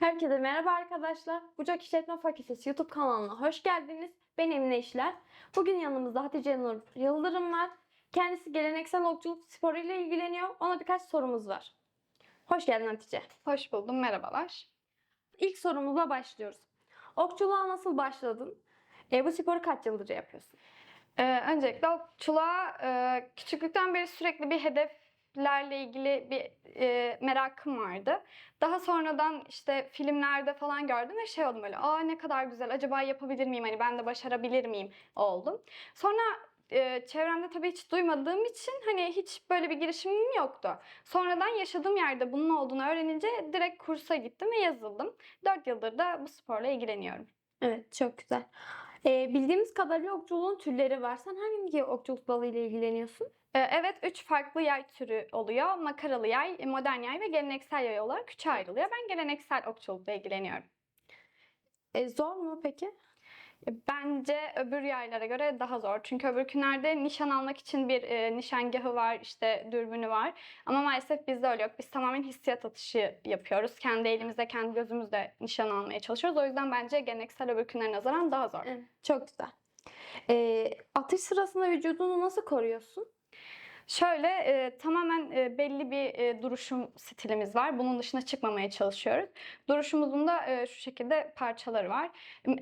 Herkese merhaba arkadaşlar. Bucak İşletme Fakültesi YouTube kanalına hoş geldiniz. Ben Emine İşler. Bugün yanımızda Hatice Nur Yıldırım var. Kendisi geleneksel okçuluk sporu ile ilgileniyor. Ona birkaç sorumuz var. Hoş geldin Hatice. Hoş buldum, merhabalar. İlk sorumuzla başlıyoruz. Okçuluğa nasıl başladın? E, bu sporu kaç yıldır yapıyorsun? Ee, öncelikle okçuluğa e, küçüklükten beri sürekli bir hedeflerle ilgili bir e, merakım vardı. Daha sonradan işte filmlerde falan gördüm ve şey oldum böyle, aa ne kadar güzel, acaba yapabilir miyim, hani ben de başarabilir miyim oldum. Sonra e, çevremde tabii hiç duymadığım için hani hiç böyle bir girişimim yoktu. Sonradan yaşadığım yerde bunun olduğunu öğrenince direkt kursa gittim ve yazıldım. 4 yıldır da bu sporla ilgileniyorum. Evet, çok güzel. E, bildiğimiz kadarıyla okçuluğun türleri var. Sen hangi okçuluk dalı ile ilgileniyorsun? Ee, Evet, üç farklı yay türü oluyor. Makaralı yay, modern yay ve geleneksel yay olarak üçe ayrılıyor. Ben geleneksel okçulukla ilgileniyorum. E, zor mu peki? E, Bence öbür yaylara göre daha zor. Çünkü öbürkünlerde nişan almak için bir e, nişangahı var, işte dürbünü var. Ama maalesef bizde öyle yok. Biz tamamen hissiyat atışı yapıyoruz. Kendi elimizde, kendi gözümüzde nişan almaya çalışıyoruz. O yüzden bence geleneksel öbürkünlere nazaran daha zor. Evet, çok güzel. E, atış sırasında vücudunu nasıl koruyorsun? Şöyle e, tamamen e, belli bir e, duruşum stilimiz var. Bunun dışına çıkmamaya çalışıyoruz. Duruşumuzun da e, şu şekilde parçaları var.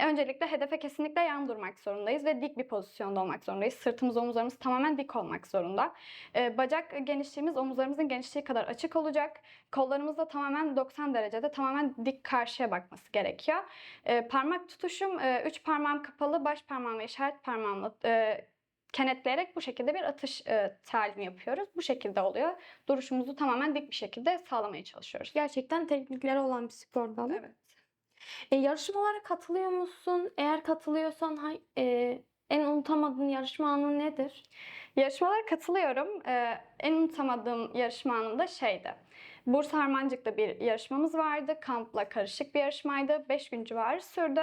Öncelikle hedefe kesinlikle yan durmak zorundayız ve dik bir pozisyonda olmak zorundayız. Sırtımız, omuzlarımız tamamen dik olmak zorunda. E, bacak genişliğimiz omuzlarımızın genişliği kadar açık olacak. Kollarımız da tamamen 90 derecede tamamen dik karşıya bakması gerekiyor. E, parmak tutuşum, e, üç parmağım kapalı, baş parmağım ve işaret parmağımla e, kenetleyerek bu şekilde bir atış e, talimi yapıyoruz. Bu şekilde oluyor. Duruşumuzu tamamen dik bir şekilde sağlamaya çalışıyoruz. Gerçekten teknikleri olan bir spor dalı. Evet. E, yarışmalara katılıyor musun? Eğer katılıyorsan hay- e, en unutamadığın yarışma anı nedir? Yarışmalara katılıyorum. Ee, en unutamadığım yarışma anım da şeydi. Bursa Harmancık'ta bir yarışmamız vardı. Kampla karışık bir yarışmaydı. 5 gün civarı sürdü.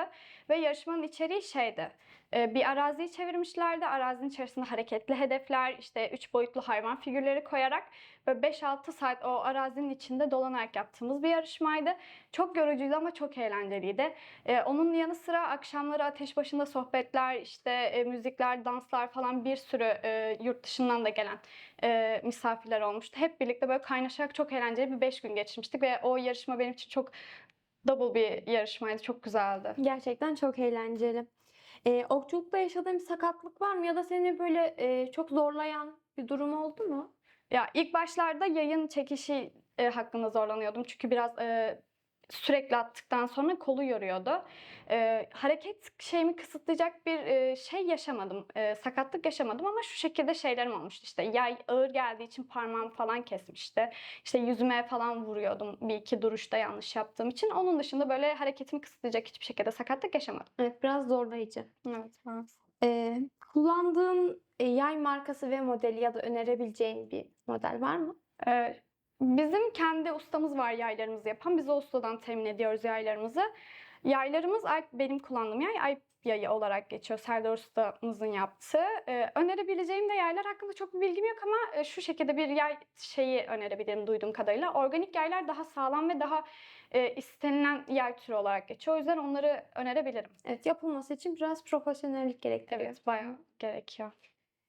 Ve yarışmanın içeriği şeydi. Ee, bir araziyi çevirmişlerdi. Arazinin içerisinde hareketli hedefler, işte 3 boyutlu hayvan figürleri koyarak ve 5-6 saat o arazinin içinde dolanarak yaptığımız bir yarışmaydı. Çok yorucuydu ama çok eğlenceliydi. Ee, onun yanı sıra akşamları ateş başında sohbetler, işte e, müzikler, danslar falan bir sürü e, yurt dışından da gelen e, misafirler olmuştu. Hep birlikte böyle kaynaşarak çok eğlenceli bir 5 gün geçirmiştik ve o yarışma benim için çok double bir yarışmaydı. Çok güzeldi. Gerçekten çok eğlenceli. E, okçulukta yaşadığın bir sakatlık var mı? Ya da seni böyle e, çok zorlayan bir durum oldu mu? Ya ilk başlarda yayın çekişi e, hakkında zorlanıyordum. Çünkü biraz e, sürekli attıktan sonra kolu yoruyordu. E, hareket şeyimi kısıtlayacak bir e, şey yaşamadım. E, sakatlık yaşamadım ama şu şekilde şeylerim olmuştu. İşte yay ağır geldiği için parmağımı falan kesmişti. İşte yüzüme falan vuruyordum bir iki duruşta yanlış yaptığım için. Onun dışında böyle hareketimi kısıtlayacak hiçbir şekilde sakatlık yaşamadım. Evet, biraz zorlayıcı. Evet. E, kullandığın e, yay markası ve modeli ya da önerebileceğin bir model var mı? Ee, Bizim kendi ustamız var yaylarımızı yapan. Biz o ustadan temin ediyoruz yaylarımızı. Yaylarımız Alp benim kullandığım yay Alp yayı olarak geçiyor. Serdar ustamızın yaptığı. Ee, önerebileceğim de yaylar hakkında çok bir bilgim yok ama e, şu şekilde bir yay şeyi önerebilirim duyduğum kadarıyla. Organik yaylar daha sağlam ve daha e, istenilen yay türü olarak geçiyor. O yüzden onları önerebilirim. Evet, yapılması için biraz profesyonellik gerektiriyor. Evet, bayağı gerekiyor.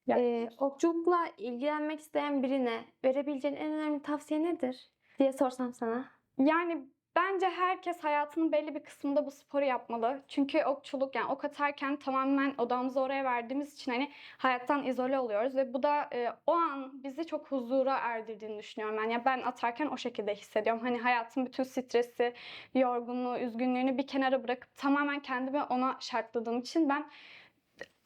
E, okçulukla ilgilenmek isteyen birine verebileceğin en önemli tavsiye nedir diye sorsam sana. Yani bence herkes hayatının belli bir kısmında bu sporu yapmalı. Çünkü okçuluk yani ok atarken tamamen odamızı oraya verdiğimiz için hani hayattan izole oluyoruz ve bu da e, o an bizi çok huzura erdirdiğini düşünüyorum ben. Yani ben atarken o şekilde hissediyorum. Hani hayatın bütün stresi, yorgunluğu, üzgünlüğünü bir kenara bırakıp tamamen kendimi ona şartladığım için ben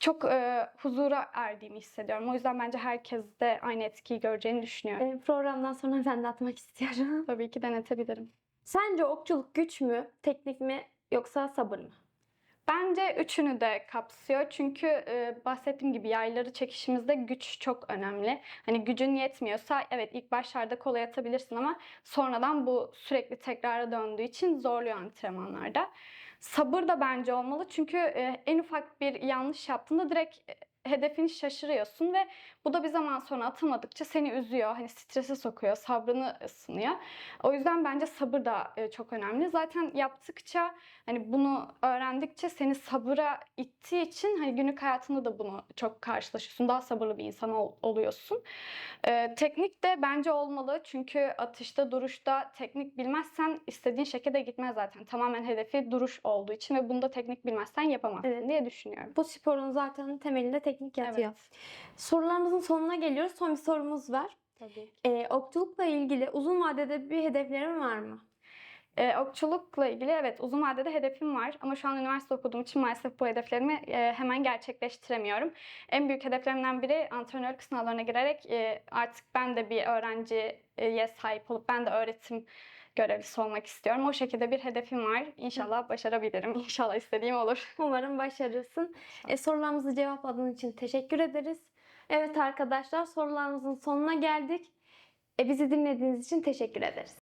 çok e, huzura erdiğimi hissediyorum. O yüzden bence herkes de aynı etkiyi göreceğini düşünüyorum. E, programdan sonra ben de atmak istiyorum. Tabii ki denetebilirim. Sence okçuluk güç mü, teknik mi yoksa sabır mı? Bence üçünü de kapsıyor. Çünkü e, bahsettiğim gibi yayları çekişimizde güç çok önemli. Hani gücün yetmiyorsa evet ilk başlarda kolay atabilirsin ama sonradan bu sürekli tekrara döndüğü için zorluyor antrenmanlarda. Sabır da bence olmalı. Çünkü en ufak bir yanlış yaptığında direkt hedefini şaşırıyorsun ve bu da bir zaman sonra atamadıkça seni üzüyor. Hani strese sokuyor, sabrını ısınıyor. O yüzden bence sabır da e, çok önemli. Zaten yaptıkça hani bunu öğrendikçe seni sabıra ittiği için hani günlük hayatında da bunu çok karşılaşıyorsun. Daha sabırlı bir insan ol- oluyorsun. Ee, teknik de bence olmalı. Çünkü atışta, duruşta teknik bilmezsen istediğin şekilde gitmez zaten. Tamamen hedefi duruş olduğu için ve bunda teknik bilmezsen yapamazsın Evet. diye düşünüyorum. Bu sporun zaten temelinde teknik yatıyor. Evet. Sorularımızın sonuna geliyoruz. Son bir sorumuz var. Tabii. Ee, okçulukla ilgili uzun vadede bir hedeflerin var mı? Ee, okçulukla ilgili evet uzun vadede hedefim var ama şu an üniversite okuduğum için maalesef bu hedeflerimi e, hemen gerçekleştiremiyorum. En büyük hedeflerimden biri antrenörlük sınavlarına girerek e, artık ben de bir öğrenciye sahip olup ben de öğretim görevlisi olmak istiyorum. O şekilde bir hedefim var. İnşallah başarabilirim. İnşallah istediğim olur. Umarım başarırsın. E, sorularımızı cevapladığın için teşekkür ederiz. Evet arkadaşlar sorularımızın sonuna geldik. E, bizi dinlediğiniz için teşekkür ederiz.